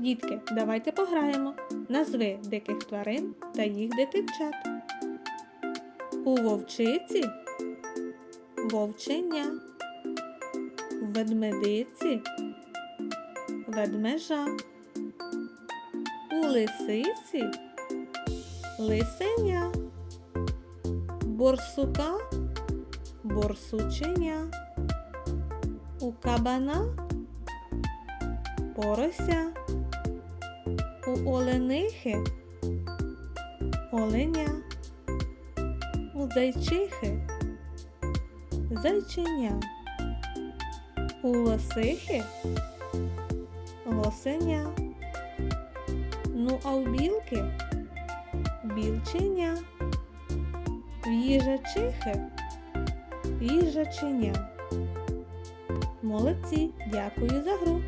Дітки, давайте пограємо. Назви диких тварин та їх дитинчат. У вовчиці вовченя. У ведмедиці ведмежа. У лисиці лисеня. Борсука борсученя. У кабана порося. У оленихи оленя. У зайчихи зайченя. У лосихи лосеня. Ну а у білки білченя. В їжачихи їжаченя. Молодці, дякую за гру.